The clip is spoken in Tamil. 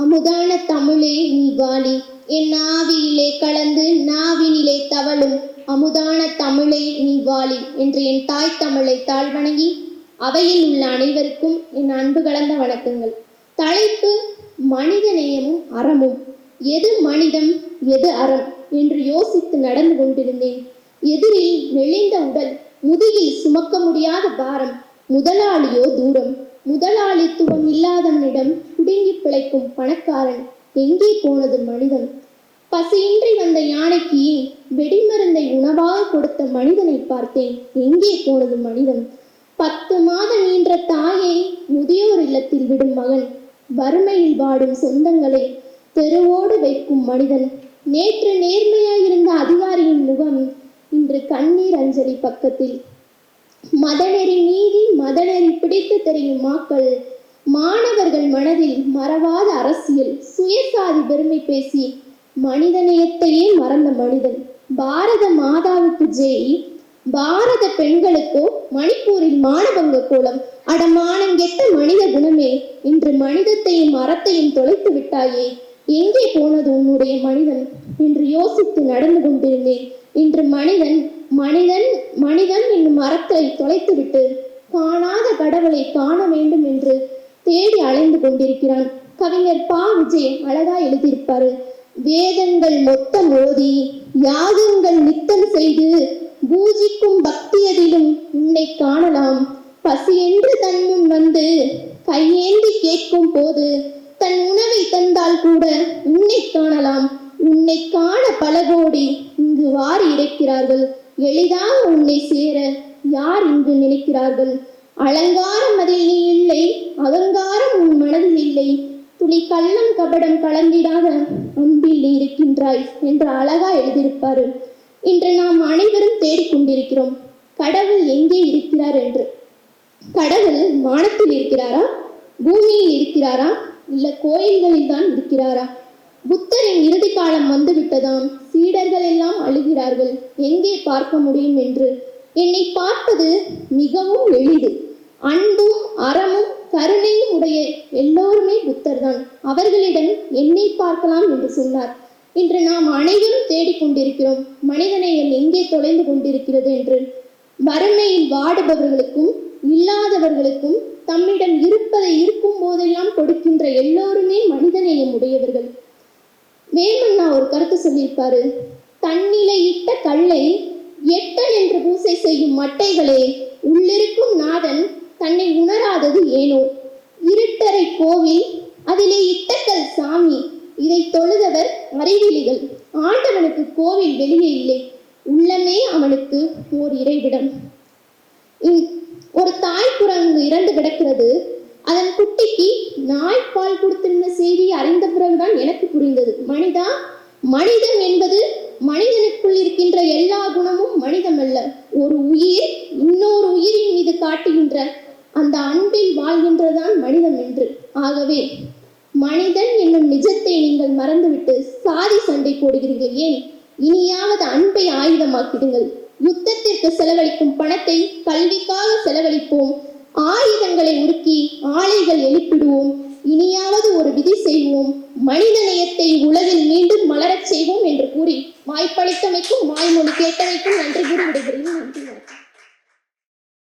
அமுதான தமிழே நீ வாழி. என் நாவியிலே கலந்து நாவினிலே தவழும் அமுதான தமிழே நீ வாழி என்று என் தாய் தமிழை தாழ்வணங்கி அவையில் உள்ள அனைவருக்கும் என் அன்பு கலந்த வணக்கங்கள். தலைப்பு மனித நேயமும் அறமும். எது மனிதம் எது அறம் என்று யோசித்து நடந்து கொண்டிருந்தேன். எதிரில் நெளிந்த உடல் முதுகில் சுமக்க முடியாத பாரம் முதலாளியோ தூரம். முதலாளித்துவம் இல்லாதவனிடம் குடுங்கி பிழைக்கும் பணக்காரன் எங்கே போனது மனிதன்? பசியின்றி வந்த யானைக்கு வெடிமருந்தை உணவாக கொடுத்த மனிதனை பார்த்தேன். எங்கே போனது மனிதன்? பத்து மாதம் நீன்ற தாயை முதியோர் இல்லத்தில் விடும் மகன். வறுமையில் வாடும் சொந்தங்களை தெருவோடு வைக்கும் மனிதன். நேற்று நேர்மையாயிருந்த அதிகாரியின் முகம் இன்று கண்ணீர் அஞ்சலி பக்கத்தில். மதநெறி நீதி மதநெறி தெரியும் மாக்கள். மாணவர்கள் மனதில் மறவாத அரசியல் சுயசாதி பெருமை பேசி மனிதநேயத்தையே மறந்த மனிதன். பாரத மாதாவுக்கு ஜெய். பாரத பெண்களுக்கோ மணிப்பூரில் மானபங்க கோலம். அடமானங்கெட்ட மனித குணமே. இன்று மனிதத்தையும் மரத்தையும் தொலைத்து விட்டாயே. எங்கே போனது உன்னுடைய மனிதன்? என்று யோசித்து நடந்து கொண்டிருந்தேன். இன்று மனிதன் மனிதன் மனிதன் என்னும் அறத்தை தொலைத்துவிட்டு காணா கடவுளை காண வேண்டும் என்று தேடி அலைந்து கொண்டிருக்கிறான். கவிஞர் பா. விஜய் அழகா எழுதியிருப்பாரு. வேதங்கள் மொத்தம் ஓதி யாகங்கள் நித்தம் செய்து பூஜிக்கும் பக்தியதிலும் உன்னை காணலாம். பசியென்று தன் முன் வந்து கையேந்தி கேட்கும் போது தன் உணவை தந்தால் கூட உன்னை காணலாம். உன்னை காண பல கோடி இங்கு வாரி இறைக்கிறார்கள். எளிதாக உன்னை சேர யார் இங்கு நினைக்கிறார்கள்? அலங்காரம் அதில் நீ இல்லை அகங்காரம் உன் மனதில் இல்லை. துளி கள்ளம் கபடம் கலந்திடாத அன்பில் நீ இருக்கின்றாய் என்று அழகா எழுதியிருப்பாரு. இன்று நாம் அனைவரும் தேடிக்கொண்டிருக்கிறோம். கடவுள் எங்கே இருக்கிறார் என்று. கடவுள் வானத்தில் இருக்கிறாரா? பூமியில் இருக்கிறாரா? இல்ல கோயில்களில் தான் இருக்கிறாரா? புத்தரின் இறுதி காலம் வந்துவிட்டதாம். சீடர்கள் எல்லாம் அழுகிறார்கள். எங்கே பார்க்க முடியும் என்று. என்னை பார்ப்பது மிகவும் எளிது. அன்பும் அறமும் கருணையும் உடைய எல்லோருமே புத்தர்தான். அவர்களிடம் என்னை பார்க்கலாம் என்று சொன்னார். இன்று நாம் அனைவரும் தேடிக்கொண்டிருக்கிறோம் மனிதநேயம் எங்கே தொலைந்து கொண்டிருக்கிறது என்று. வறுமையில் வாடுபவர்களுக்கும் இல்லாதவர்களுக்கும் தம்மிடம் இருப்பதை இருக்கும் போதெல்லாம் கொடுக்கின்ற எல்லோருமே மனிதநேயம் உடையவர்கள். வேமண்ணா ஒரு கருத்து சொல்லியிருப்பாரு. தன்னிலை இட்ட கல்லை எட்டல் என்று பூசை செய்யும் மட்டைகளே உள்ளிருக்கும் தன்னை உணராதது ஏனோ? இருட்டரை கோவில் அதிலே இட்டக்கல் சாமி. இதை தொழுதவர் அறிவிலிகள் ஆண்டவனுக்கு கோவில் வெளியே இல்லை. உள்ளமே அவனுக்கு ஓர் இறைவிடம். ஒரு தாய் குரங்கு இறந்து கிடக்கிறது. அதன் குட்டிக்கு நாய் பால் கொடுத்திருந்த செய்தி அறிந்த பிறகுதான் எனக்கு புரிந்தது. மனிதா மனிதன் என்பது மனிதனுக்குள் இருக்கின்ற எல்லா குணமும் மனிதம் அல்ல ஒரு உயிர் இன்னொரு உயிரின் மீது காட்டுகின்ற அந்த அன்பில் வாழ்கின்றதான் மனிதம் என்று. ஆகவே மனிதன் என்னும் நிஜத்தை நீங்கள் மறந்துவிட்டு சாதி சண்டை போடுகிறீர்கள். ஏன்? இனியாவது அன்பை ஆயுதமாக்கிடுங்கள். யுத்தத்திற்கு செலவழிக்கும் பணத்தை கல்விக்காக செலவழிப்போம். ஆயுதங்களை உருக்கி ஆலைகள் எழுப்பிடுவோம். இனியாவது ஒரு விதி செய்வோம். மனித நேயத்தை உலகில் மீண்டும் மலரச் செய்வோம் என்று கூறி வாய்ப்பளித்தமைக்கும் வாய்மொழி கேட்டமைக்கும் நன்றி கூறி விடுகிறேன் நன்றி